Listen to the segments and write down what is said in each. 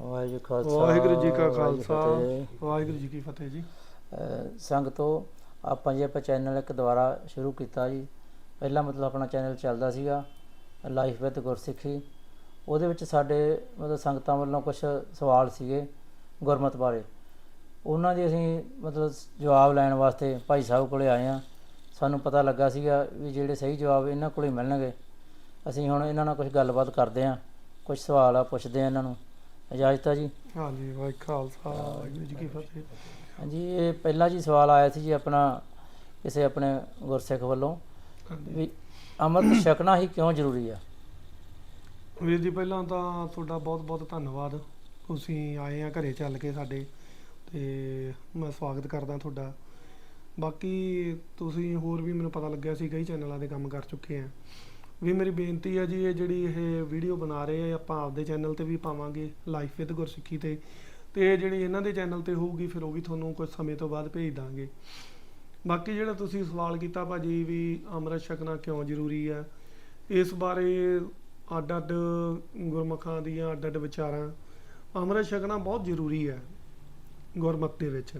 ਵਾਹਿਗੁਰੂ ਖਾਲਸਾ ਵਾਹਿਗੁਰੂ ਜੀ ਕਾ ਖਾਲਸਾ। ਵਾਹਿਗੁਰੂ ਜੀ ਕੀ ਫਤਿਹ ਜੀ। ਸੰਗਤੋ ਆਪਾਂ ਜੀ ਆਪਾਂ ਚੈਨਲ ਇੱਕ ਦੁਬਾਰਾ ਸ਼ੁਰੂ ਕੀਤਾ ਜੀ। ਪਹਿਲਾਂ ਮਤਲਬ ਆਪਣਾ ਚੈਨਲ ਚੱਲਦਾ ਸੀਗਾ ਲਾਈਫ ਵਿਦ ਗੁਰਸਿੱਖੀ ਉਹਦੇ ਵਿੱਚ ਸਾਡੇ ਮਤਲਬ ਸੰਗਤਾਂ ਵੱਲੋਂ ਕੁਝ ਸਵਾਲ ਸੀਗੇ ਗੁਰਮਤ ਬਾਰੇ। ਉਹਨਾਂ ਦੇ ਅਸੀਂ ਮਤਲਬ ਜਵਾਬ ਲੈਣ ਵਾਸਤੇ ਭਾਈ ਸਾਹਿਬ ਕੋਲੇ ਆਏ ਆ ਸਾਨੂੰ ਪਤਾ ਲੱਗਾ ਸੀਗਾ ਵੀ ਜਿਹੜੇ ਸਹੀ ਜਵਾਬ ਇਹਨਾਂ ਕੋਲੇ ਮਿਲਣਗੇ। ਅਸੀਂ ਹੁਣ ਇਹਨਾਂ ਨਾਲ ਕੁਝ ਗੱਲਬਾਤ ਕਰਦੇ ਆ ਕੁਝ ਸਵਾਲ ਆ ਪੁੱਛਦੇ ਆ ਇਹਨਾਂ ਨੂੰ। ਇਜਾਜ਼ਤ ਆ ਜੀ। ਹਾਂਜੀ ਵਾਹਿ ਖਾਲਸਾ ਵਾਹਿਗੁਰੂ ਜੀ ਕੀ ਫਤਿਹ। ਹਾਂਜੀ ਇਹ ਪਹਿਲਾ ਜੀ ਸਵਾਲ ਆਇਆ ਸੀ ਜੀ ਆਪਣਾ ਕਿਸੇ ਆਪਣੇ ਗੁਰਸਿੱਖ ਵੱਲੋਂ ਵੀ ਅੰਮ੍ਰਿਤ ਛਕਣਾ ਹੀ ਕਿਉਂ ਜ਼ਰੂਰੀ ਆ? ਵੀਰ ਜੀ ਪਹਿਲਾਂ ਤਾਂ ਤੁਹਾਡਾ ਬਹੁਤ ਬਹੁਤ ਧੰਨਵਾਦ। ਤੁਸੀਂ ਆਏ ਆ ਘਰੇ ਚੱਲ ਕੇ ਸਾਡੇ ਤੇ ਮੈਂ ਸਵਾਗਤ ਕਰਦਾ ਤੁਹਾਡਾ। ਬਾਕੀ ਤੁਸੀਂ ਹੋਰ ਵੀ ਮੈਨੂੰ ਪਤਾ ਲੱਗਿਆ ਸੀ ਕਈ ਚੈਨਲਾਂ ਦੇ ਕੰਮ ਕਰ ਚੁੱਕੇ ਆ। ਵੀ ਮੇਰੀ ਬੇਨਤੀ ਹੈ ਜੀ, ਇਹ ਜਿਹੜੀ ਇਹ ਵੀਡੀਓ ਬਣਾ ਰਹੇ ਆ ਆਪਾਂ ਆਪਦੇ ਚੈਨਲ ਤੇ ਵੀ ਪਾਵਾਂਗੇ ਲਾਈਫ ਵਿਦ ਗੁਰਸਿੱਖੀ ਤੇ। ਤੇ ਇਹ ਜਿਹੜੀ ਇਹਨਾਂ ਦੇ ਚੈਨਲ ਤੇ ਹੋਊਗੀ, ਫਿਰ ਉਹ ਵੀ ਤੁਹਾਨੂੰ ਕੁਝ ਸਮੇਂ ਤੋਂ ਬਾਅਦ ਭੇਜ ਦਾਂਗੇ। ਬਾਕੀ ਜਿਹੜਾ ਤੁਸੀਂ ਸਵਾਲ ਕੀਤਾ ਭਾਜੀ ਵੀ ਅੰਮ੍ਰਿਤ ਛਕਣਾ ਕਿਉਂ ਜ਼ਰੂਰੀ ਹੈ ਇਸ ਬਾਰੇ ਅੱਡ ਅੱਡ ਗੁਰਮੁਖਾਂ ਦੀਆਂ ਅੱਡ ਅੱਡ ਵਿਚਾਰਾਂ। ਅੰਮ੍ਰਿਤ ਛਕਣਾ ਬਹੁਤ ਜ਼ਰੂਰੀ ਹੈ ਗੁਰਮਤ ਦੇ ਵਿੱਚ।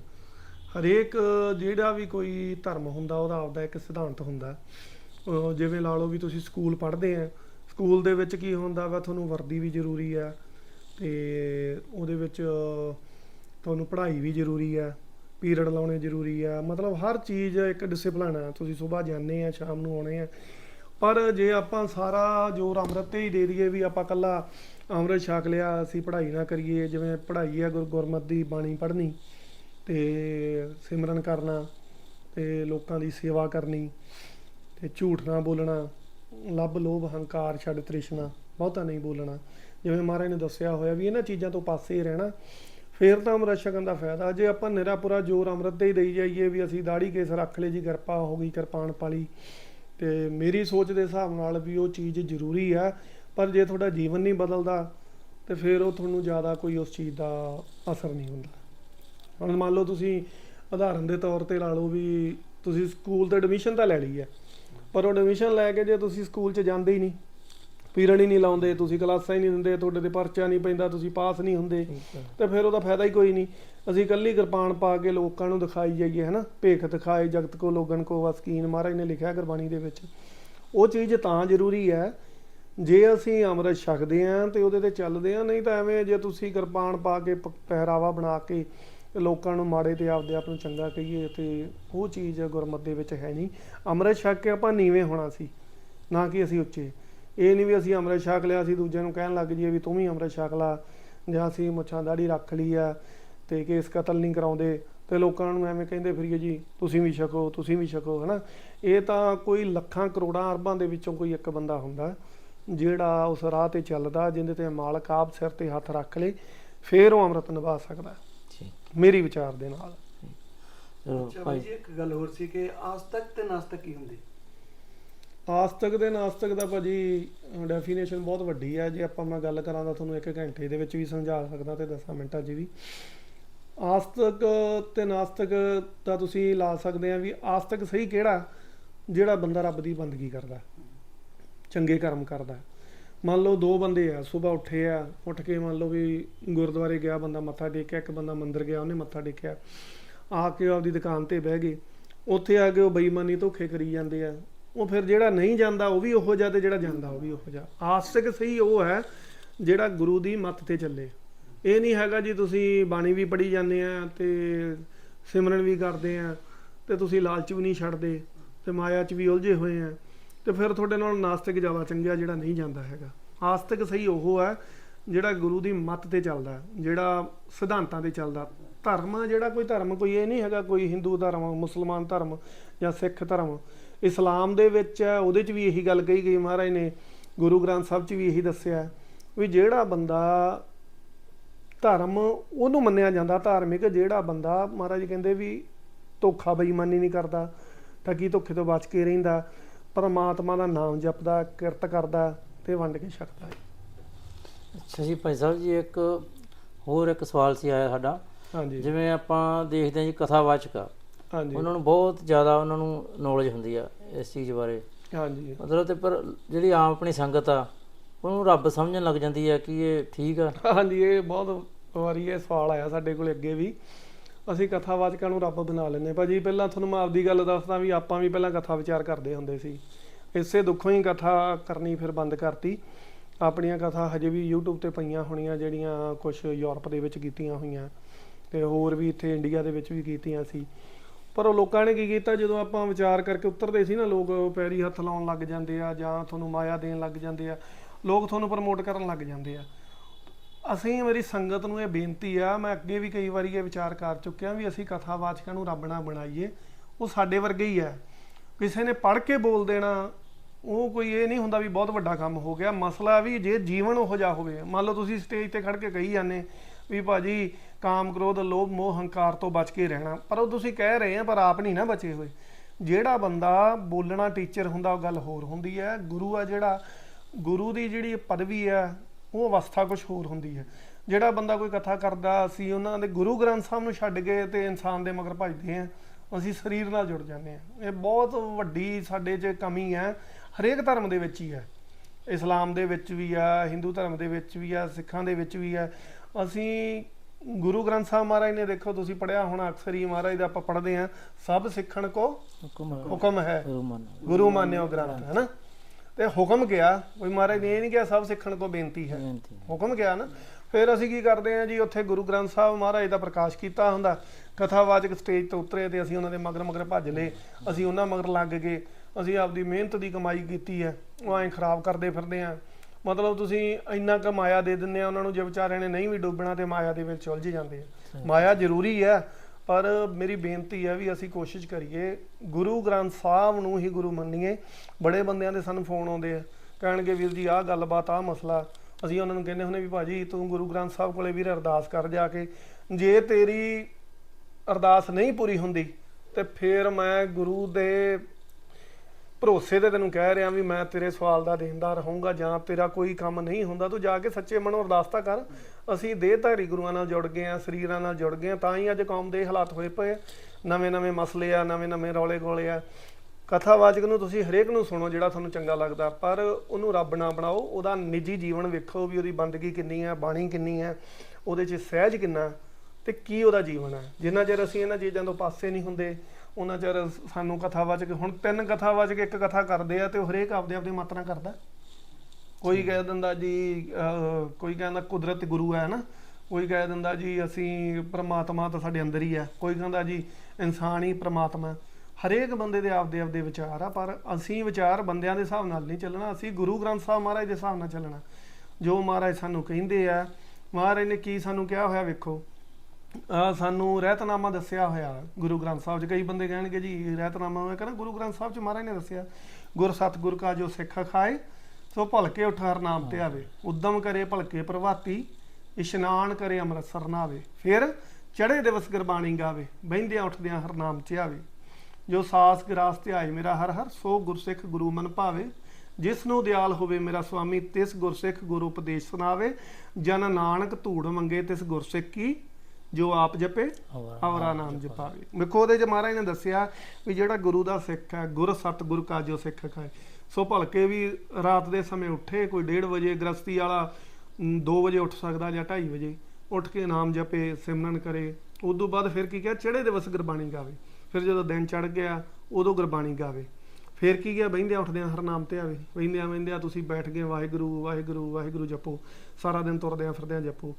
ਹਰੇਕ ਜਿਹੜਾ ਵੀ ਕੋਈ ਧਰਮ ਹੁੰਦਾ, ਉਹਦਾ ਆਪਦਾ ਇੱਕ ਸਿਧਾਂਤ ਹੁੰਦਾ। ਜਿਵੇਂ ਲਾ ਲਓ ਵੀ ਤੁਸੀਂ ਸਕੂਲ ਪੜ੍ਹਦੇ ਆ, ਸਕੂਲ ਦੇ ਵਿੱਚ ਕੀ ਹੁੰਦਾ ਵਾ, ਤੁਹਾਨੂੰ ਵਰਦੀ ਵੀ ਜ਼ਰੂਰੀ ਆ ਤੇ ਉਹਦੇ ਵਿੱਚ ਤੁਹਾਨੂੰ ਪੜ੍ਹਾਈ ਵੀ ਜ਼ਰੂਰੀ ਆ, ਪੀਰੀਅਡ ਲਾਉਣੇ ਜ਼ਰੂਰੀ ਆ, ਮਤਲਬ ਹਰ ਚੀਜ਼ ਇੱਕ ਡਿਸਪਲਿਨ ਆ, ਤੁਸੀਂ ਸਵੇਰ ਜਾਂਦੇ ਆ, ਸ਼ਾਮ ਨੂੰ ਆਉਣੇ ਆ। ਪਰ ਜੇ ਆਪਾਂ ਸਾਰਾ ਜ਼ੋਰ ਅੰਮ੍ਰਿਤ ਤੇ ਹੀ ਦੇ ਦਈਏ ਵੀ ਆਪਾਂ ਕੱਲਾ ਅੰਮ੍ਰਿਤ ਛਕ ਲਿਆ, ਅਸੀਂ ਪੜ੍ਹਾਈ ਨਾ ਕਰੀਏ, ਜਿਵੇਂ ਪੜ੍ਹਾਈ ਆ ਗੁਰ, ਗੁਰਮਤ ਦੀ ਬਾਣੀ ਪੜ੍ਹਨੀ ਤੇ ਸਿਮਰਨ ਕਰਨਾ ਤੇ ਲੋਕਾਂ ਦੀ ਸੇਵਾ ਕਰਨੀ ਤੇ ਝੂਠ ਨਾ ਬੋਲਣਾ, ਲੱਭ, ਲੋਭ, ਹੰਕਾਰ, ਛੱਡ, ਤ੍ਰਿਸ਼ਨਾ, ਬਹੁਤਾ ਨਹੀਂ ਬੋਲਣਾ। ਜਿਵੇਂ ਮਹਾਰਾਜ ਨੇ ਦੱਸਿਆ ਹੋਇਆ ਵੀ ਇਹਨਾਂ ਚੀਜ਼ਾਂ ਤੋਂ ਪਾਸੇ ਹੀ ਰਹਿਣਾ, ਫੇਰ ਤਾਂ ਅੰਮ੍ਰਿਤ ਛਕਣ ਦਾ ਫਾਇਦਾ। ਜੇ ਆਪਾਂ ਨਿਰਾਪੁਰਾ ਜ਼ੋਰ ਅੰਮ੍ਰਿਤ ਤੇ ਹੀ ਦੇਈ ਜਾਈਏ ਵੀ ਅਸੀਂ ਦਾੜੀ ਕੇਸ ਰੱਖ ਲਈ ਜੀ, ਕਿਰਪਾ ਹੋ ਗਈ, ਕਿਰਪਾਨ ਪਾਲੀ। ਤੇ ਮੇਰੀ ਸੋਚ ਦੇ ਹਿਸਾਬ ਨਾਲ ਵੀ ਉਹ ਚੀਜ਼ ਜ਼ਰੂਰੀ ਆ, ਪਰ ਜੇ ਤੁਹਾਡਾ ਜੀਵਨ ਨਹੀਂ ਬਦਲਦਾ, ਤੇ ਫਿਰ ਉਹ ਤੁਹਾਨੂੰ ਜ਼ਿਆਦਾ ਕੋਈ ਉਸ ਚੀਜ਼ ਦਾ ਅਸਰ ਨਹੀਂ ਹੁੰਦਾ। ਹੁਣ ਮੰਨ ਲਓ ਤੁਸੀਂ ਉਦਾਹਰਨ ਦੇ ਤੌਰ ਤੇ ਲਾ ਲਓ ਵੀ ਤੁਸੀਂ ਸਕੂਲ ਤੇ ਐਡਮਿਸ਼ਨ ਤਾਂ ਲੈ ਲਈ ਹੈ। ਪਰ ਉਹ ਐਡਮਿਸ਼ਨ ਲੈ ਕੇ ਜੇ ਤੁਸੀਂ ਸਕੂਲ 'ਚ ਜਾਂਦੇ ਹੀ ਨਹੀਂ ਪੀਰੀਅਡ ਹੀ ਨਹੀਂ ਲਾਉਂਦੇ ਤੁਸੀਂ ਕਲਾਸਾਂ ਹੀ ਨਹੀਂ ਦਿੰਦੇ ਤੁਹਾਡੇ ਤੇ ਪਰਚਾ ਨਹੀਂ ਪੈਂਦਾ ਤੁਸੀਂ ਪਾਸ ਨਹੀਂ ਹੁੰਦੇ ਤੇ ਫਿਰ ਉਹਦਾ ਫਾਇਦਾ ਹੀ ਕੋਈ ਨਹੀਂ। ਅਸੀਂ ਇਕੱਲੀ ਕਿਰਪਾਨ ਪਾ ਕੇ ਲੋਕਾਂ ਨੂੰ ਦਿਖਾਈ ਜਾਈਏ ਹਨਾ? ਭੇਖ ਦਿਖਾਏ ਜਗਤ ਕੋ ਲੋਗਨ ਕੋ ਵਸਕੀਨ ਮਹਾਰਾਜ ਨੇ ਲਿਖਿਆ ਗੁਰਬਾਣੀ ਦੇ ਵਿੱਚ। ਉਹ ਚੀਜ਼ ਤਾਂ ਜ਼ਰੂਰੀ ਹੈ ਜੇ ਅਸੀਂ ਅੰਮ੍ਰਿਤ ਛਕਦੇ ਆਂ ਤੇ ਉਹਦੇ ਤੇ ਚੱਲਦੇ ਆਂ ਨਹੀਂ ਤਾਂ ਐਵੇਂ ਜੇ ਤੁਸੀਂ ਕਿਰਪਾਨ ਪਾ ਕੇ ਪਹਿਰਾਵਾ ਬਣਾ ਕੇ ਲੋਕਾਂ ਨੂੰ ਮਾੜੇ ਤੇ ਆਪਦੇ ਆਪ ਨੂੰ ਚੰਗਾ ਕਹੀਏ ਤੇ ਉਹ ਚੀਜ਼ ਗੁਰਮਤ ਦੇ ਵਿੱਚ ਹੈ ਨਹੀਂ। ਅੰਮ੍ਰਿਤ ਛਕ ਕੇ ਆਪਾਂ ਨੀਵੇਂ ਹੋਣਾ ਸੀ, ਨਾ ਕਿ ਅਸੀਂ ਉੱਚੇ। ਇਹ ਨਹੀਂ ਵੀ ਅਸੀਂ ਅੰਮ੍ਰਿਤ ਛਕ ਲਿਆ ਅਸੀਂ ਦੂਜਿਆਂ ਨੂੰ ਕਹਿਣ ਲੱਗ ਜਾਈਏ ਵੀ ਤੂੰ ਵੀ ਅੰਮ੍ਰਿਤ ਛਕ ਲਾ, ਜਾਂ ਅਸੀਂ ਮੁੱਛਾਂ ਦਾੜੀ ਰੱਖ ਲਈ ਆ ਤੇ ਕੇਸ ਕਤਲ ਨਹੀਂ ਕਰਾਉਂਦੇ। ਤੇ ਲੋਕਾਂ ਨੂੰ ਐਵੇਂ ਕਹਿੰਦੇ ਫਿਰੀਏ ਜੀ, ਤੁਸੀਂ ਵੀ ਛਕੋ, ਤੁਸੀਂ ਵੀ ਛਕੋ, ਹਨਾ। ਇਹ ਤਾਂ ਕੋਈ ਲੱਖਾਂ ਕਰੋੜਾਂ ਅਰਬਾਂ ਦੇ ਵਿੱਚੋਂ ਕੋਈ ਇੱਕ ਬੰਦਾ ਹੁੰਦਾ, ਜਿਹੜਾ ਉਸ ਰਾਹ ਤੇ ਚੱਲਦਾ, ਜਿੰਦੇ ਤੇ ਮਾਲਕ ਆਪ ਸਿਰ ਤੇ ਹੱਥ ਰੱਖ ਲੇ, ਫੇਰ ਉਹ ਅੰਮ੍ਰਿਤ ਨਿਭਾ ਸਕਦਾ। ਠੀਕ ਮੇਰੀ ਵਿਚਾਰ ਦੇ ਨਾਲ। ਚਲੋ ਅੱਛਾ ਭਾਈ। ਭਾਈ ਜੀ ਇੱਕ ਗੱਲ ਹੋਰ ਸੀ ਕਿ ਆਸਤਕ ਤੇ ਨਾਸਤਕ ਕੀ ਹੁੰਦੀ? ਆਸਤਕ ਦੇ ਨਾਸਤਕ ਦਾ ਭਾਜੀ ਡੈਫੀਨੇਸ਼ਨ ਬਹੁਤ ਵੱਡੀ ਹੈ ਜੇ ਆਪਾਂ ਮੈਂ ਗੱਲ ਕਰਾਂ ਤਾਂ ਤੁਹਾਨੂੰ ਇੱਕ ਘੰਟੇ ਦੇ ਵਿੱਚ ਵੀ ਸਮਝਾ ਸਕਦਾ ਤੇ 10 ਮਿੰਟਾਂ 'ਚ ਵੀ। ਆਸਤਕ ਤੇ ਨਾਸਤਕ ਦਾ ਤੁਸੀਂ ਲਾ ਸਕਦੇ ਆ ਵੀ ਆਸਤਕ ਸਹੀ ਕਿਹੜਾ? ਜਿਹੜਾ ਬੰਦਾ ਰੱਬ ਦੀ ਬੰਦਗੀ ਕਰਦਾ ਚੰਗੇ ਕਰਮ ਕਰਦਾ। ਮੰਨ ਲਓ ਦੋ ਬੰਦੇ ਆ ਸਵੇਰ ਉੱਠੇ ਆ, ਉੱਠ ਕੇ ਮੰਨ ਲਓ ਵੀ ਗੁਰਦੁਆਰੇ ਗਿਆ, ਬੰਦਾ ਮੱਥਾ ਟੇਕਿਆ, ਇੱਕ ਬੰਦਾ ਮੰਦਿਰ ਗਿਆ, ਉਹਨੇ ਮੱਥਾ ਟੇਕਿਆ। ਆ ਕੇ ਉਹ ਆਪਦੀ ਦੁਕਾਨ ਤੇ ਬਹਿ ਗਏ। ਉੱਥੇ ਆ ਕੇ ਉਹ ਬੇਈਮਾਨੀ ਧੋਖੇ ਕਰੀ ਜਾਂਦੇ ਆ। ਉਹ ਫਿਰ ਜਿਹੜਾ ਨਹੀਂ ਜਾਂਦਾ, ਉਹ ਵੀ ਉਹੋ ਜਿਹਾ ਤੇ ਜਿਹੜਾ ਜਾਂਦਾ, ਉਹ ਵੀ ਉਹੋ ਜਿਹਾ। ਆਸਤਕ ਸਹੀ ਉਹ ਹੈ, ਜਿਹੜਾ ਗੁਰੂ ਦੀ ਮੱਤ ਤੇ ਚੱਲੇ। ਇਹ ਨਹੀਂ ਹੈਗਾ ਜੀ ਤੁਸੀਂ ਬਾਣੀ ਵੀ ਪੜ੍ਹੀ ਜਾਂਦੇ ਆ ਤੇ ਸਿਮਰਨ ਵੀ ਕਰਦੇ ਆ ਤੇ ਤੁਸੀਂ ਲਾਲਚ ਵੀ ਨਹੀਂ ਛੱਡਦੇ ਤੇ ਮਾਇਆ 'ਚ ਵੀ ਉਲਝੇ ਹੋਏ ਆ। ਤੇ ਫਿਰ ਤੁਹਾਡੇ ਨਾਲ ਨਾਸਤਿਕ ਜ਼ਿਆਦਾ ਚੰਗਾ ਜਿਹੜਾ ਨਹੀਂ ਜਾਂਦਾ ਹੈਗਾ। ਆਸਤਿਕ ਸਹੀ ਉਹ ਹੈ ਜਿਹੜਾ ਗੁਰੂ ਦੀ ਮੱਤ ਤੇ ਚੱਲਦਾ ਜਿਹੜਾ ਸਿਧਾਂਤਾਂ ਤੇ ਚੱਲਦਾ। ਧਰਮ ਜਿਹੜਾ ਕੋਈ ਧਰਮ ਕੋਈ ਇਹ ਨਹੀਂ ਹੈਗਾ ਕੋਈ ਹਿੰਦੂ ਧਰਮ ਮੁਸਲਮਾਨ ਧਰਮ ਜਾਂ ਸਿੱਖ ਧਰਮ। ਇਸਲਾਮ ਦੇ ਵਿੱਚ ਹੈ, ਉਹਦੇ 'ਚ ਵੀ ਇਹੀ ਗੱਲ ਕਹੀ ਗਈ ਮਹਾਰਾਜ ਨੇ ਗੁਰੂ ਗ੍ਰੰਥ ਸਾਹਿਬ 'ਚ ਵੀ ਇਹੀ ਦੱਸਿਆ ਵੀ ਜਿਹੜਾ ਬੰਦਾ ਧਰਮ ਉਹਨੂੰ ਮੰਨਿਆ ਜਾਂਦਾ ਧਾਰਮਿਕ ਜਿਹੜਾ ਬੰਦਾ ਮਹਾਰਾਜ ਕਹਿੰਦੇ ਵੀ ਧੋਖਾ ਬੇਈਮਾਨੀ ਨਹੀਂ ਕਰਦਾ ਠੱਗੀ ਧੋਖੇ ਤੋਂ ਬਚ ਕੇ ਰਹਿੰਦਾ। ਪਰਮਾਤਮਾ ਦਾ ਨਾਮ ਜਪਦਾ ਕਿਰਤ ਕਰਦਾ ਤੇ ਵੰਡ ਕੇ ਛਕਦਾ ਹੈ। ਅੱਛਾ ਜੀ ਭਾਈ ਸਾਹਿਬ ਜੀ ਇੱਕ ਹੋਰ ਇੱਕ ਸਵਾਲ ਸੀ ਆਇਆ ਸਾਡਾ। ਹਾਂਜੀ। ਜਿਵੇਂ ਆਪਾਂ ਦੇਖਦੇ ਹਾਂ ਜੀ ਕਥਾਵਾਚਕ ਆ। ਹਾਂਜੀ। ਉਹਨਾਂ ਨੂੰ ਬਹੁਤ ਜ਼ਿਆਦਾ ਉਹਨਾਂ ਨੂੰ ਨੌਲੇਜ ਹੁੰਦੀ ਆ ਇਸ ਚੀਜ਼ ਬਾਰੇ। ਹਾਂਜੀ। ਮਤਲਬ ਤੇ ਪਰ ਜਿਹੜੀ ਆਮ ਆਪਣੀ ਸੰਗਤ ਆ ਉਹਨੂੰ ਰੱਬ ਸਮਝਣ ਲੱਗ ਜਾਂਦੀ ਹੈ ਕਿ ਇਹ ਠੀਕ ਆ। ਹਾਂਜੀ ਇਹ ਬਹੁਤ ਵਾਰੀ ਇਹ ਸਵਾਲ ਆਇਆ ਸਾਡੇ ਕੋਲ ਅੱਗੇ ਵੀ। ਅਸੀਂ ਕਥਾਵਾਚਕਾਂ ਨੂੰ ਰੱਬ ਬਣਾ ਲੈਂਦੇ ਭਾਜੀ ਪਹਿਲਾਂ ਤੁਹਾਨੂੰ ਮੈਂ ਆਪਦੀ ਗੱਲ ਦੱਸਦਾ ਵੀ ਆਪਾਂ ਵੀ ਪਹਿਲਾਂ ਕਥਾ ਵਿਚਾਰ ਕਰਦੇ ਹੁੰਦੇ ਸੀ। ਇਸੇ ਦੁੱਖੋਂ ਹੀ ਕਥਾ ਕਰਨੀ ਫਿਰ ਬੰਦ ਕਰਤੀ। ਆਪਣੀਆਂ ਕਥਾ ਹਜੇ ਵੀ YouTube ਤੇ ਪਈਆਂ ਹੋਣੀਆਂ, ਜਿਹੜੀਆਂ ਕੁਝ ਯੂਰਪ ਦੇ ਵਿੱਚ ਕੀਤੀਆਂ ਹੋਈਆਂ ਤੇ ਹੋਰ ਵੀ ਇੱਥੇ ਇੰਡੀਆ ਦੇ ਵਿੱਚ ਵੀ ਕੀਤੀਆਂ ਸੀ। ਪਰ ਉਹ ਲੋਕਾਂ ਨੇ ਕੀ ਕੀਤਾ? ਜਦੋਂ ਆਪਾਂ ਵਿਚਾਰ ਕਰਕੇ ਉਤਰਦੇ ਸੀ ਨਾ, ਲੋਕ ਪੈਰੀ ਹੱਥ ਲਾਉਣ ਲੱਗ ਜਾਂਦੇ ਆ ਜਾਂ ਤੁਹਾਨੂੰ ਮਾਇਆ ਦੇਣ ਲੱਗ ਜਾਂਦੇ ਆ, ਲੋਕ ਤੁਹਾਨੂੰ ਪ੍ਰਮੋਟ ਕਰਨ ਲੱਗ ਜਾਂਦੇ ਆ। ਅਸੀਂ ਮੇਰੀ ਸੰਗਤ ਨੂੰ ਇਹ ਬੇਨਤੀ ਆ, ਮੈਂ ਅੱਗੇ ਵੀ ਕਈ ਵਾਰੀ ਇਹ ਵਿਚਾਰ ਕਰ ਚੁੱਕਿਆ ਵੀ ਅਸੀਂ ਕਥਾਵਾਚਕਾਂ ਨੂੰ ਰੱਬ ਨਾ ਬਣਾਈਏ। ਉਹ ਸਾਡੇ ਵਰਗੇ ਹੀ ਆ। ਕਿਸੇ ਨੇ ਪੜ੍ਹ ਕੇ ਬੋਲ ਦੇਣਾ, ਉਹ ਕੋਈ ਇਹ ਨਹੀਂ ਹੁੰਦਾ ਵੀ ਬਹੁਤ ਵੱਡਾ ਕੰਮ ਹੋ ਗਿਆ। ਮਸਲਾ ਵੀ ਜੇ ਜੀਵਨ ਉਹੋ ਜਿਹਾ ਹੋਵੇ, ਮੰਨ ਲਓ ਤੁਸੀਂ ਸਟੇਜ ਤੇ ਖੜ ਕੇ ਕਹੀ ਜਾਂਦੇ ਵੀ ਭਾਜੀ ਕਾਮ, ਕ੍ਰੋਧ, ਲੋਭ, ਮੋਹ, ਹੰਕਾਰ ਤੋਂ ਬਚ ਕੇ ਰਹਿਣਾ। ਪਰ ਉਹ ਤੁਸੀਂ ਕਹਿ ਰਹੇ ਆ, ਪਰ ਆਪ ਨਹੀਂ ਨਾ ਬਚੇ ਹੋਏ। ਜਿਹੜਾ ਬੰਦਾ ਬੋਲਣਾ ਟੀਚਰ ਹੁੰਦਾ, ਉਹ ਗੱਲ ਹੋਰ ਹੁੰਦੀ ਹੈ। ਗੁਰੂ ਆ ਜਿਹੜਾ, ਗੁਰੂ ਦੀ ਜਿਹੜੀ ਪਦਵੀ ਹੈ ਉਹ ਅਵਸਥਾ ਕੁਝ ਹੋਰ ਹੁੰਦੀ ਹੈ। ਜਿਹੜਾ ਬੰਦਾ ਕੋਈ ਕਥਾ ਕਰਦਾ ਅਸੀਂ ਉਹਨਾਂ ਦੇ ਗੁਰੂ ਗ੍ਰੰਥ ਸਾਹਿਬ ਨੂੰ ਛੱਡ ਕੇ ਤੇ ਇਨਸਾਨ ਦੇ ਮਗਰ ਭਜਦੇ ਹਾਂ ਅਸੀਂ ਸਰੀਰ ਨਾਲ ਜੁੜ ਜਾਂਦੇ ਹਾਂ। ਇਹ ਬਹੁਤ ਵੱਡੀ ਸਾਡੇ 'ਚ ਕਮੀ ਹੈ ਹਰੇਕ ਧਰਮ ਦੇ ਵਿੱਚ ਹੀ ਹੈ। ਇਸਲਾਮ ਦੇ ਵਿੱਚ ਵੀ ਆ ਹਿੰਦੂ ਧਰਮ ਦੇ ਵਿੱਚ ਵੀ ਆ ਸਿੱਖਾਂ ਦੇ ਵਿੱਚ ਵੀ ਆ। ਅਸੀਂ ਗੁਰੂ ਗ੍ਰੰਥ ਸਾਹਿਬ ਮਹਾਰਾਜ ਨੇ ਦੇਖੋ ਤੁਸੀਂ ਪੜਿਆ ਹੋਣਾ ਅਕਸਰ ਹੀ ਮਹਾਰਾਜ ਦਾ ਆਪਾਂ ਪੜ੍ਹਦੇ ਆ ਸਭ ਸਿੱਖਣ ਕੋ ਹੁਕਮ ਹੈ। ਗੁਰੂ ਮਾਨਿਓ ਗ੍ਰੰਥ ਹੈ ਨਾ? ਤੇ ਹੁਕਮ ਗਿਆ ਕੋਈ ਮਹਾਰਾਜ ਨੇ ਇਹ ਨਹੀਂ ਕਿਹਾ ਸਭ ਸਿੱਖਣ ਕੋ ਬੇਨਤੀ ਹੈ। ਬੇਨਤੀ ਹੈ। ਹੁਕਮ ਗਿਆ ਨਾ। ਫਿਰ ਅਸੀਂ ਕੀ ਕਰਦੇ ਹਾਂ ਜੀ ਉੱਥੇ ਗੁਰੂ ਗ੍ਰੰਥ ਸਾਹਿਬ ਮਹਾਰਾਜ ਦਾ ਪ੍ਰਕਾਸ਼ ਕੀਤਾ ਹੁੰਦਾ। ਕਥਾਵਾਚਕ ਸਟੇਜ ਤੋਂ ਉਤਰੇ ਤੇ ਅਸੀਂ ਉਹਨਾਂ ਦੇ ਮਗਰ ਮਗਰ ਭੱਜ ਲਏ। ਅਸੀਂ ਉਹਨਾਂ ਮਗਰ ਲੱਗ ਗਏ। ਅਸੀਂ ਆਪਦੀ ਮਿਹਨਤ ਦੀ ਕਮਾਈ ਕੀਤੀ ਹੈ। ਉਹ ਐਂ ਖਰਾਬ ਕਰਦੇ ਫਿਰਦੇ ਆ ਮਤਲਬ ਤੁਸੀਂ ਇੰਨਾ ਕੁ ਮਾਇਆ ਦੇ ਦਿੰਦੇ ਆ ਉਹਨਾਂ ਨੂੰ ਜੇ ਵਿਚਾਰਿਆਂ ਨੇ ਨਹੀਂ ਵੀ ਡੁੱਬਣਾ ਤੇ ਮਾਇਆ ਦੇ ਵਿੱਚ ਉਲਝ ਜਾਂਦੇ ਆ। ਮਾਇਆ ਜ਼ਰੂਰੀ ਹੈ। ਪਰ ਮੇਰੀ ਬੇਨਤੀ ਹੈ ਵੀ ਅਸੀਂ ਕੋਸ਼ਿਸ਼ ਕਰੀਏ, ਗੁਰੂ ਗ੍ਰੰਥ ਸਾਹਿਬ ਨੂੰ ਹੀ ਗੁਰੂ ਮੰਨੀਏ। ਬੜੇ ਬੰਦਿਆਂ ਦੇ ਸਾਨੂੰ ਫੋਨ ਆਉਂਦੇ ਆ, ਕਹਿਣਗੇ ਵੀਰ ਜੀ, ਆਹ ਗੱਲਬਾਤ, ਆਹ ਮਸਲਾ। ਅਸੀਂ ਉਹਨਾਂ ਨੂੰ ਕਹਿੰਦੇ ਹੁੰਦੇ ਵੀ ਭਾਜੀ, ਤੂੰ ਗੁਰੂ ਗ੍ਰੰਥ ਸਾਹਿਬ ਕੋਲੇ ਵੀਰ ਅਰਦਾਸ ਕਰ ਜਾ ਕੇ। ਜੇ ਤੇਰੀ ਅਰਦਾਸ ਨਹੀਂ ਪੂਰੀ ਹੁੰਦੀ, ਤੇ ਫਿਰ ਮੈਂ ਗੁਰੂ ਦੇ ਭਰੋਸੇ ਤੇ ਤੈਨੂੰ ਕਹਿ ਰਿਹਾ ਵੀ ਮੈਂ ਤੇਰੇ ਸਵਾਲ ਦਾ ਦੇਣਦਾਰ ਰਹੂੰਗਾ ਜਾਂ ਤੇਰਾ ਕੋਈ ਕੰਮ ਨਹੀਂ ਹੁੰਦਾ, ਤੂੰ ਜਾ ਕੇ ਸੱਚੇ ਮਨੋਂ ਅਰਦਾਸ ਤਾਂ ਕਰ। ਅਸੀਂ ਦੇਹਧਾਰੀ ਗੁਰੂਆਂ ਨਾਲ ਜੁੜ ਗਏ ਆ ਸਰੀਰਾਂ ਨਾਲ ਜੁੜ ਗਏ ਆ ਤਾਂ ਹੀ ਅੱਜ ਕੌਮ ਦੇ ਹਾਲਾਤ ਹੋਏ ਪਏ ਨਵੇਂ ਨਵੇਂ ਮਸਲੇ ਆ, ਨਵੇਂ ਨਵੇਂ ਰੌਲੇ ਗੋਲੇ ਆ। ਕਥਾਵਾਚਕ ਨੂੰ ਤੁਸੀਂ ਹਰੇਕ ਨੂੰ ਸੁਣੋ ਜਿਹੜਾ ਤੁਹਾਨੂੰ ਚੰਗਾ ਲੱਗਦਾ, ਪਰ ਉਹਨੂੰ ਰੱਬ ਨਾ ਬਣਾਓ, ਉਹਦਾ ਨਿੱਜੀ ਜੀਵਨ ਵੇਖੋ ਵੀ ਉਹਦੀ ਬੰਦਗੀ ਕਿੰਨੀ ਹੈ ਬਾਣੀ ਕਿੰਨੀ ਹੈ ਉਹਦੇ 'ਚ ਸਹਿਜ ਕਿੰਨਾ ਤੇ ਕੀ ਉਹਦਾ ਜੀਵਨ ਹੈ? ਜਿੰਨਾ ਚਿਰ ਅਸੀਂ ਇਹਨਾਂ ਚੀਜ਼ਾਂ ਤੋਂ ਪਾਸੇ ਨਹੀਂ ਹੁੰਦੇ ਉਹਨਾਂ ਚਿਰ ਸਾਨੂੰ ਕਥਾਵਾਚਕ ਹੁਣ ਤਿੰਨ ਕਥਾਵਾਚਕ ਇੱਕ ਕਥਾ ਕਰਦੇ ਆ ਤੇ ਉਹ ਹਰੇਕ ਆਪਦੇ ਆਪਦੇ ਮਾਤਰਾ ਕਰਦਾ। ਕੋਈ ਕਹਿ ਦਿੰਦਾ ਜੀ ਕੋਈ ਕਹਿੰਦਾ ਕੁਦਰਤ ਗੁਰੂ ਹੈ ਨਾ ਕੋਈ ਕਹਿ ਦਿੰਦਾ ਜੀ ਅਸੀਂ ਪ੍ਰਮਾਤਮਾ ਤਾਂ ਸਾਡੇ ਅੰਦਰ ਹੀ ਆ ਕੋਈ ਕਹਿੰਦਾ ਜੀ ਇਨਸਾਨ ਹੀ ਪ੍ਰਮਾਤਮਾ ਹਰੇਕ ਬੰਦੇ ਦੇ ਆਪਦੇ ਆਪਦੇ ਵਿਚਾਰ ਆ ਪਰ ਅਸੀਂ ਵਿਚਾਰ ਬੰਦਿਆਂ ਦੇ ਹਿਸਾਬ ਨਾਲ ਨਹੀਂ ਚੱਲਣਾ ਅਸੀਂ ਗੁਰੂ ਗ੍ਰੰਥ ਸਾਹਿਬ ਮਹਾਰਾਜ ਦੇ ਹਿਸਾਬ ਨਾਲ ਚੱਲਣਾ। ਜੋ ਮਹਾਰਾਜ ਸਾਨੂੰ ਕਹਿੰਦੇ ਆ ਮਹਾਰਾਜ ਨੇ ਕੀ ਸਾਨੂੰ ਕਿਹਾ ਹੋਇਆ ਵੇਖੋ ਆ ਸਾਨੂੰ ਰਹਿਤਨਾਮਾ ਦੱਸਿਆ ਹੋਇਆ ਗੁਰੂ ਗ੍ਰੰਥ ਸਾਹਿਬ 'ਚ। ਕਈ ਬੰਦੇ ਕਹਿਣਗੇ ਜੀ, ਰਹਿਤਨਾਮਾ ਮੈਂ ਕਹਿੰਦਾ ਗੁਰੂ ਗ੍ਰੰਥ ਸਾਹਿਬ 'ਚ ਮਹਾਰਾਜ ਨੇ ਦੱਸਿਆ, ਗੁਰ ਸਤਿਗੁਰ ਕਾ ਜੋ ਸਿੱਖ ਖਾਏ, ਸੋ ਭਲਕੇ ਉਠਾਰ ਨਾਮ ਤੇ ਆਵੇ। ਉਦਮ ਕਰੇ ਭਲਕੇ ਪ੍ਰਭਾਤੀ, ਇਸ਼ਨਾਨ ਕਰੇ ਅੰਮ੍ਰਿਤਸਰ ਨਾਵੇ। ਫਿਰ ਚੜੇ ਦਿਵਸ ਗੁਰਬਾਣੀ ਗਾਵੇ, ਬਹਿੰਦਿਆਂ ਉੱਠਦਿਆਂ ਹਰਨਾਮ ਤੇ ਆਵੇ। ਜੋ ਸਾਸ ਗ੍ਰਾਸ ਤੇ ਆਏ ਮੇਰਾ ਹਰ ਹਰ, ਸੋ ਗੁਰਸਿੱਖ ਗੁਰੂ ਮਨ ਭਾਵੇ। ਜਿਸ ਨੂੰ ਦਿਆਲ ਹੋਵੇ ਮੇਰਾ ਸੁਆਮੀ, ਤਿਸ ਗੁਰਸਿੱਖ ਗੁਰੂ ਉਪਦੇਸ਼ ਸੁਣਾਵੇ ਜਨ ਨਾਨਕ ਧੂੜ ਮੰਗੇ ਤਿਸ ਗੁਰਸਿੱਖ ਕੀ ਜੋ ਆਪ ਜਪੇ ਅਵਰਾ ਨਾਮ ਜਪਾਵੇ ਵੇਖੋ ਉਹਦੇ ਚ ਮਹਾਰਾਜ ਨੇ ਦੱਸਿਆ ਵੀ ਜਿਹੜਾ ਗੁਰੂ ਦਾ ਸਿੱਖ ਹੈ ਗੁਰ ਸਤ ਗੁਰ ਕਾ ਜੋ ਸਿੱਖ ਖਾਏ। ਸੋ ਭਲਕੇ ਵੀ ਰਾਤ ਦੇ ਸਮੇਂ ਉੱਠੇ ਕੋਈ 1:30 ਵਜੇ ਗ੍ਰਸਤੀ ਵਾਲਾ 2 ਵਜੇ ਉੱਠ ਸਕਦਾ ਜਾਂ 2:30 ਵਜੇ ਉੱਠ ਕੇ ਨਾਮ ਜਪੇ ਸਿਮਰਨ ਕਰੇ। ਉਦੋਂ ਬਾਅਦ ਫਿਰ ਕੀ ਕਿਹਾ? ਚੜੇ ਦਿਵਸ ਗੁਰਬਾਣੀ ਗਾਵੇ। ਫਿਰ ਜਦੋਂ ਦਿਨ ਚੜ ਗਿਆ ਉਦੋਂ ਗੁਰਬਾਣੀ ਗਾਵੇ। ਫਿਰ ਕੀ ਗਿਆ ਬਹਿੰਦਿਆਂ ਉੱਠਦਿਆਂ ਹਰ ਨਾਮ ਤੇ ਆਵੇ। ਬਹਿੰਦਿਆਂ ਬਹਿੰਦਿਆਂ ਤੁਸੀਂ ਬੈਠ ਕੇ ਵਾਹਿਗੁਰੂ ਵਾਹਿਗੁਰੂ ਵਾਹਿਗੁਰੂ ਜਪੋ। ਸਾਰਾ ਦਿਨ ਤੁਰਦਿਆਂ ਫਿਰਦਿਆਂ ਜਪੋ।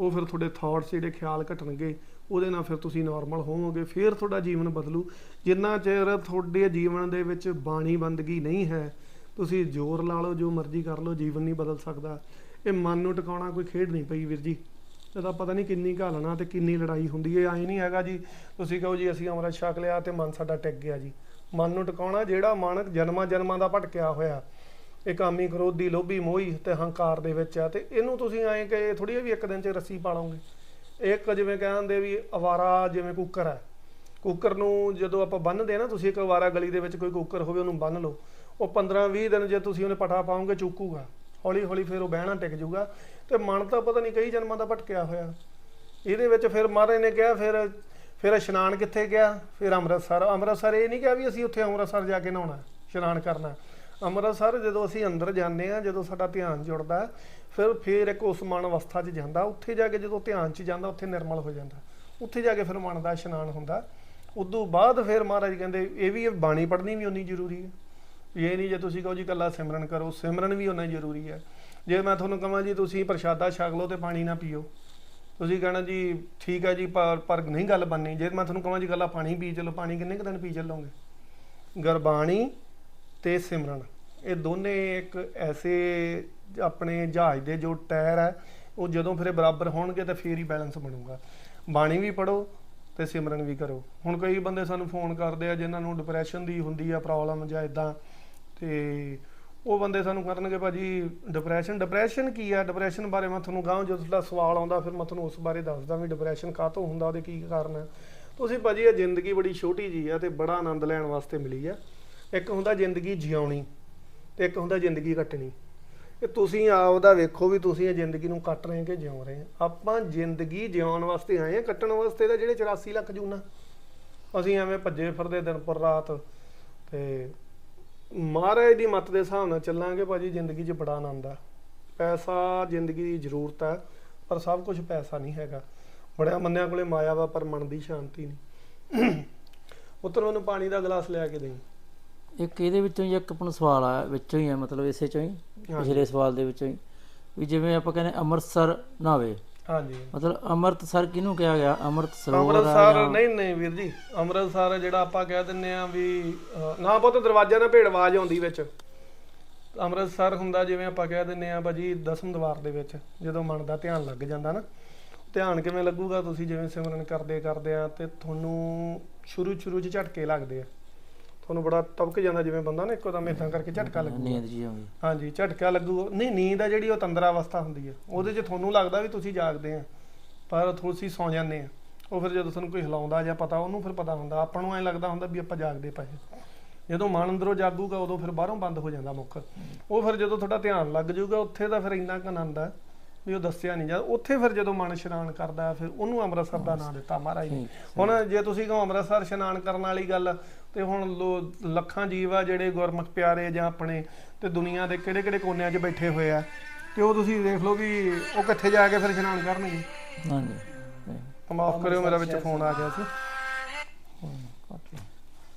ਉਹ ਫਿਰ ਤੁਹਾਡੇ ਥਾਟਸ ਜਿਹੜੇ ਖਿਆਲ ਘਟਣਗੇ, ਉਹਦੇ ਨਾਲ ਫਿਰ ਤੁਸੀਂ ਨਾਰਮਲ ਹੋਵੋਗੇ, ਫਿਰ ਤੁਹਾਡਾ ਜੀਵਨ ਬਦਲੂ। ਜਿੰਨਾ ਚਿਰ ਤੁਹਾਡੇ ਜੀਵਨ ਦੇ ਵਿੱਚ ਬਾਣੀ ਬੰਦਗੀ ਨਹੀਂ ਹੈ, ਤੁਸੀਂ ਜ਼ੋਰ ਲਾ ਲਓ, ਜੋ ਮਰਜ਼ੀ ਕਰ ਲਓ, ਜੀਵਨ ਨਹੀਂ ਬਦਲ ਸਕਦਾ। ਇਹ ਮਨ ਨੂੰ ਟਿਕਾਉਣਾ ਕੋਈ ਖੇਡ ਨਹੀਂ ਪਈ ਵੀਰ ਜੀ। ਇਹਦਾ ਪਤਾ ਨਹੀਂ ਕਿੰਨੀ ਘਾਲਣਾ ਤੇ ਕਿੰਨੀ ਲੜਾਈ ਹੁੰਦੀ ਹੈ। ਐਂ ਨਹੀਂ ਹੈਗਾ ਜੀ, ਤੁਸੀਂ ਕਹੋ ਜੀ, ਅਸੀਂ ਅੰਮ੍ਰਿਤ ਛਕ ਲਿਆ ਤੇ ਮਨ ਸਾਡਾ ਟਿਕ ਗਿਆ ਜੀ। ਮਨ ਨੂੰ ਟਿਕਾਉਣਾ ਜਿਹੜਾ ਮਨ ਜਨਮਾਂ ਜਨਮਾਂ ਦਾ ਭਟਕਿਆ ਹੋਇਆ। ਇਹ ਕਾਮੀ ਕ੍ਰੋਧੀ ਲੋਭੀ, ਮੋਹੀ ਤੇ ਹੰਕਾਰ ਦੇ ਵਿੱਚ ਆ ਤੇ ਇਹਨੂੰ ਤੁਸੀਂ ਐਂ ਕਿ ਥੋੜੀ ਵੀ ਇੱਕ ਦਿਨ 'ਚ ਰੱਸੀ ਪਾ ਲਓਗੇ। ਇੱਕ ਜਿਵੇਂ ਕਹਿੰਦੇ ਵੀ ਅਵਾਰਾ ਜਿਵੇਂ ਕੁੱਕਰ ਹੈ ਕੁੱਕਰ ਨੂੰ ਜਦੋਂ ਆਪਾਂ ਬੰਨਦੇ ਆ ਨਾ, ਤੁਸੀਂ ਇੱਕ ਅਵਾਰਾ ਗਲੀ ਦੇ ਵਿੱਚ ਕੋਈ ਕੁੱਕਰ ਹੋਵੇ, ਉਹਨੂੰ ਬੰਨ ਲਓ। ਉਹ 15 20 ਦਿਨ ਜੇ ਤੁਸੀਂ ਉਹਨੇ ਪਟਾ ਪਾਓਗੇ, ਚੁੱਕੂਗਾ। ਹੌਲੀ ਹੌਲੀ ਫਿਰ ਉਹ ਬਹਿਣਾ ਟਿਕ ਜਾਊਗਾ। ਤੇ ਮਨ ਤਾਂ ਪਤਾ ਨਹੀਂ ਕਈ ਜਨਮਾਂ ਦਾ ਭਟਕਿਆ ਹੋਇਆ। ਇਹਦੇ ਵਿੱਚ ਫਿਰ ਮਹਾਰਾਜ ਨੇ ਕਿਹਾ, ਫਿਰ ਫਿਰ ਇਸ਼ਨਾਨ ਕਿੱਥੇ ਗਿਆ? ਫਿਰ ਅੰਮ੍ਰਿਤਸਰ। ਅੰਮ੍ਰਿਤਸਰ ਇਹ ਨਹੀਂ ਕਿਹਾ ਵੀ ਅਸੀਂ ਉੱਥੇ ਅੰਮ੍ਰਿਤਸਰ ਜਾ ਕੇ ਨਹਾਉਣਾ, ਇਸ਼ਨਾਨ ਕਰਨਾ। ਅੰਮ੍ਰਿਤਸਰ ਜਦੋਂ ਅਸੀਂ ਅੰਦਰ ਜਾਂਦੇ ਆ ਜਦੋਂ ਸਾਡਾ ਧਿਆਨ ਜੁੜਦਾ ਫਿਰ ਫਿਰ ਇੱਕ ਉਸ ਮਨ ਅਵਸਥਾ 'ਚ ਜਾਂਦਾ ਉੱਥੇ ਜਾ ਕੇ ਜਦੋਂ ਧਿਆਨ 'ਚ ਜਾਂਦਾ, ਉੱਥੇ ਨਿਰਮਲ ਹੋ ਜਾਂਦਾ ਉੱਥੇ ਜਾ ਕੇ ਫਿਰ ਮਨ ਦਾ ਇਸ਼ਨਾਨ ਹੁੰਦਾ ਉਦੋਂ ਬਾਅਦ ਫਿਰ ਮਹਾਰਾਜ ਕਹਿੰਦੇ, ਇਹ ਵੀ ਬਾਣੀ ਪੜ੍ਹਨੀ ਵੀ ਉਨੀ ਜ਼ਰੂਰੀ ਹੈ। ਇਹ ਨਹੀਂ, ਜੇ ਤੁਸੀਂ ਕਹੋ ਜੀ ਕੱਲਾ ਸਿਮਰਨ ਕਰੋ, ਸਿਮਰਨ ਵੀ ਉਨਾ ਹੀ ਜ਼ਰੂਰੀ ਹੈ। ਜੇ ਮੈਂ ਤੁਹਾਨੂੰ ਕਹਾਂ ਜੀ, ਤੁਸੀਂ ਪ੍ਰਸ਼ਾਦਾ ਛਕ ਲਓ ਤੇ ਪਾਣੀ ਨਾ ਪੀਓ। ਤੁਸੀਂ ਕਹਿਣਾ ਜੀ, ਠੀਕ ਹੈ ਜੀ ਪਰ ਪਰ ਨਹੀਂ ਗੱਲ ਬਣਨੀ। ਜੇ ਮੈਂ ਤੁਹਾਨੂੰ ਕਹਾਂ ਜੀ ਕੱਲਾ ਪਾਣੀ ਪੀ ਚੱਲੋ, ਪਾਣੀ ਕਿੰਨੇ ਕੁ ਦਿਨ ਪੀ ਚੱਲੋਗੇ? ਗੁਰਬਾਣੀ ਤੇ ਸਿਮਰਨ। ਇਹ ਦੋਨੇ ਇੱਕ ਐਸੇ ਆਪਣੇ ਜਹਾਜ਼ ਦੇ ਜੋ ਟਾਇਰ ਹੈ ਉਹ ਜਦੋਂ ਫਿਰ ਬਰਾਬਰ ਹੋਣਗੇ ਤਾਂ ਫਿਰ ਹੀ ਬੈਲੈਂਸ ਬਣੂਗਾ। ਬਾਣੀ ਵੀ ਪੜੋ ਤੇ ਸਿਮਰਨ ਵੀ ਕਰੋ। ਹੁਣ ਕਈ ਬੰਦੇ ਸਾਨੂੰ ਫੋਨ ਕਰਦੇ ਆ ਜਿਨ੍ਹਾਂ ਨੂੰ ਡਿਪਰੈਸ਼ਨ ਦੀ ਹੁੰਦੀ ਆ ਪ੍ਰੋਬਲਮ ਜਾਂ ਇਦਾਂ ਤੇ ਉਹ ਬੰਦੇ ਸਾਨੂੰ ਕਰਨਗੇ ਭਾਜੀ ਡਿਪਰੈਸ਼ਨ ਡਿਪਰੈਸ਼ਨ ਕੀ ਆ? ਡਿਪਰੈਸ਼ਨ ਬਾਰੇ ਮੈਂ ਤੁਹਾਨੂੰ ਗਾਂ ਜਦੋਂ ਤੁਹਾਡਾ ਸਵਾਲ ਆਉਂਦਾ, ਫਿਰ ਮੈਂ ਤੁਹਾਨੂੰ ਉਸ ਬਾਰੇ ਦੱਸਦਾ ਵੀ ਡਿਪਰੈਸ਼ਨ ਕਾਹਤੋਂ ਹੁੰਦਾ, ਉਹਦੇ ਕੀ ਕਾਰਨ ਹੈ ਤੁਸੀਂ ਭਾਜੀ ਇਹ ਜ਼ਿੰਦਗੀ ਬੜੀ ਛੋਟੀ ਜੀ ਆ ਤੇ ਬੜਾ ਆਨੰਦ ਲੈਣ ਵਾਸਤੇ ਮਿਲੀ ਆ। ਇੱਕ ਹੁੰਦਾ ਜ਼ਿੰਦਗੀ ਜਿਉਣੀ ਤੇ ਇੱਕ ਹੁੰਦਾ ਜ਼ਿੰਦਗੀ ਕੱਟਣੀ। ਇਹ ਤੁਸੀਂ ਆਪਦਾ ਵੇਖੋ ਵੀ ਤੁਸੀਂ ਇਹ ਜ਼ਿੰਦਗੀ ਨੂੰ ਕੱਟ ਰਹੇ ਕਿ ਜਿਉ ਰਹੇ ਆਪਾਂ ਜ਼ਿੰਦਗੀ ਜਿਉਣ ਵਾਸਤੇ ਆਏ ਆ ਕੱਟਣ ਵਾਸਤੇ ਤਾਂ ਜਿਹੜੇ 84 ਲੱਖ ਜੂਨਾ। ਅਸੀਂ ਐਵੇਂ ਭੱਜੇ ਫਿਰਦੇ ਦਿਨ ਪਰ ਰਾਤ ਤੇ ਮਹਾਰਾਜ ਦੀ ਮੱਤ ਦੇ ਹਿਸਾਬ ਨਾਲ ਚੱਲਾਂਗੇ ਭਾਜੀ, ਜ਼ਿੰਦਗੀ 'ਚ ਬੜਾ ਆਨੰਦ ਆ। ਪੈਸਾ, ਜ਼ਿੰਦਗੀ ਦੀ ਜ਼ਰੂਰਤ ਆ, ਪਰ ਸਭ ਕੁਝ ਪੈਸਾ ਨਹੀਂ ਹੈਗਾ। ਬੜਿਆ ਮੰਨਿਆਂ ਕੋਲੇ ਮਾਇਆ ਵਾ, ਪਰ ਮਨ ਦੀ ਸ਼ਾਂਤੀ ਨਹੀਂ। ਪੁੱਤਰ ਮੈਨੂੰ ਪਾਣੀ ਦਾ ਗਲਾਸ ਲਿਆ ਕੇ ਦੇਈ। ਇੱਕ ਇਹਦੇ ਵਿੱਚੋਂ ਹੀ ਇੱਕ ਆਪਾਂ ਨੂੰ ਸਵਾਲ ਆਇਆ ਵਿੱਚੋਂ ਹੀ ਹੈ ਮਤਲਬ ਇਸੇ ਚੋਂ ਹੀ ਪਿਛਲੇ ਸਵਾਲ ਦੇ ਵਿੱਚੋਂ ਹੀ। ਵੀ ਜਿਵੇਂ ਆਪਾਂ ਕਹਿੰਦੇ ਅੰਮ੍ਰਿਤਸਰ ਨਾਵੇ ਹਾਂਜੀ। ਮਤਲਬ ਅੰਮ੍ਰਿਤਸਰ ਕਿਹਨੂੰ ਕਿਹਾ ਗਿਆ? ਅੰਮ੍ਰਿਤ ਸਰੋਵਰ ਆ ਅੰਮ੍ਰਿਤਸਰ ਨਹੀਂ ਨਹੀਂ ਵੀਰ ਜੀ ਅੰਮ੍ਰਿਤਸਰ ਜਿਹੜਾ ਆਪਾਂ ਕਹਿ ਦਿੰਨੇ ਆ ਵੀ ਨਾ ਬਹੁਤ ਦਰਵਾਜ਼ਾ ਨਾ ਭੇੜ ਆਵਾਜ਼ ਆਉਂਦੀ ਵਿੱਚ। ਅੰਮ੍ਰਿਤਸਰ ਹੁੰਦਾ ਜਿਵੇਂ ਆਪਾਂ ਕਹਿ ਦਿੰਨੇ ਆ ਬਾਜੀ ਦਸਮ ਦਵਾਰ ਦੇ ਵਿੱਚ ਜਦੋਂ ਮਨ ਦਾ ਧਿਆਨ ਲੱਗ ਜਾਂਦਾ ਨਾ। ਧਿਆਨ ਕਿਵੇਂ ਲੱਗੂਗਾ ਤੁਸੀਂ? ਜਿਵੇਂ ਸਿਮਰਨ ਕਰਦੇ ਕਰਦੇ ਆ ਤੇ ਤੁਹਾਨੂੰ ਸ਼ੁਰੂ ਸ਼ੁਰੂ 'ਚ ਝਟਕੇ ਲੱਗਦੇ ਆ। ਤੁਹਾਨੂੰ ਬੜਾ ਤਬਕ ਜਾਂਦਾ ਜਿਵੇਂ ਬੰਦਾ ਨਾ ਇੱਕੋ ਦਮ ਇਦਾਂ ਕਰਕੇ ਝਟਕਾ ਲੱਗੂਗਾ। ਨੀਂਦ ਜੀ ਆਉਂਦੀ। ਹਾਂਜੀ ਝਟਕਾ ਲੱਗੂ। ਨਹੀਂ ਨੀਂਦ ਆ ਜਿਹੜੀ ਉਹ ਤੰਦਰਾ ਅਵਸਥਾ ਹੁੰਦੀ ਹੈ ਉਹਦੇ 'ਚ ਤੁਹਾਨੂੰ ਲੱਗਦਾ ਵੀ ਤੁਸੀਂ ਜਾਗਦੇ ਆ ਪਰ ਤੁਸੀਂ ਸੌ ਜਾਂਦੇ ਆ। ਉਹ ਫਿਰ ਜਦੋਂ ਤੁਹਾਨੂੰ ਕੋਈ ਹਿਲਾਉਂਦਾ ਜਾਂ ਪਤਾ ਉਹਨੂੰ ਫਿਰ ਪਤਾ ਹੁੰਦਾ। ਆਪਾਂ ਨੂੰ ਐਂ ਲੱਗਦਾ ਹੁੰਦਾ ਵੀ ਆਪਾਂ ਜਾਗਦੇ ਪਏ ਜਦੋਂ ਮਨ ਅੰਦਰੋਂ ਜਾਗੂਗਾ ਉਦੋਂ ਫਿਰ ਬਾਹਰੋਂ ਬੰਦ ਹੋ ਜਾਂਦਾ ਮੁੱਖ। ਉਹ ਫਿਰ ਜਦੋਂ ਤੁਹਾਡਾ ਧਿਆਨ ਲੱਗ ਜਾਊਗਾ ਉੱਥੇ ਤਾਂ ਫਿਰ ਇੰਨਾ ਕੁ ਆਨੰਦ ਆ। ਵੀ ਉਹ ਦੱਸਿਆ ਨਹੀਂ ਜਾ ਉੱਥੇ ਫਿਰ ਜਦੋਂ ਮਨ ਇਸ਼ਨਾਨ ਕਰਦਾ ਹੈ, ਫਿਰ ਉਹਨੂੰ ਅੰਮ੍ਰਿਤਸਰ ਦਾ ਨਾਮ ਦਿੱਤਾ ਮਹਾਰਾਜ ਨੇ। ਹੁਣ ਜੇ ਤੁਸੀਂ ਕਹੋ ਅੰਮ੍ਰਿਤਸਰ ਇਸ਼ਨਾਨ ਕਰਨ ਵਾਲੀ ਗੱਲ ਤੇ ਹੁਣ ਲੋ- ਲੱਖਾਂ ਜੀਵ ਆ ਜਿਹੜੇ ਗੁਰਮੁਖ ਪਿਆਰੇ ਜਾਂ ਆਪਣੇ ਤੇ ਦੁਨੀਆ ਦੇ ਕਿਹੜੇ ਕਿਹੜੇ ਕੋਨਿਆਂ 'ਚ ਬੈਠੇ ਹੋਏ ਆ। ਤੇ ਉਹ ਤੁਸੀਂ ਦੇਖ ਲਓ ਵੀ ਉਹ ਕਿੱਥੇ ਜਾ ਕੇ ਫਿਰ ਇਸ਼ਨਾਨ ਕਰਨਗੇ। ਹਾਂਜੀ। ਮਾਫ ਕਰਿਓ ਮੇਰਾ ਵਿੱਚ ਫੋਨ ਆ ਗਿਆ ਸੀ। ਕੱਟ ਲਓ।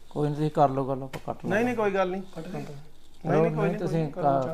ਕੋਈ ਨਹੀਂ ਤੁਸੀਂ ਕਰ ਲਓ ਗੱਲ ਆਪਾਂ ਕੱਟ ਲਓ ਨਹੀਂ ਨਹੀਂ ਕੋਈ ਗੱਲ ਨਹੀਂ ਨਹੀਂ ਨਹੀਂ ਕੋਈ ਨਹੀਂ ਤੁਸੀਂ ਕਰੋ।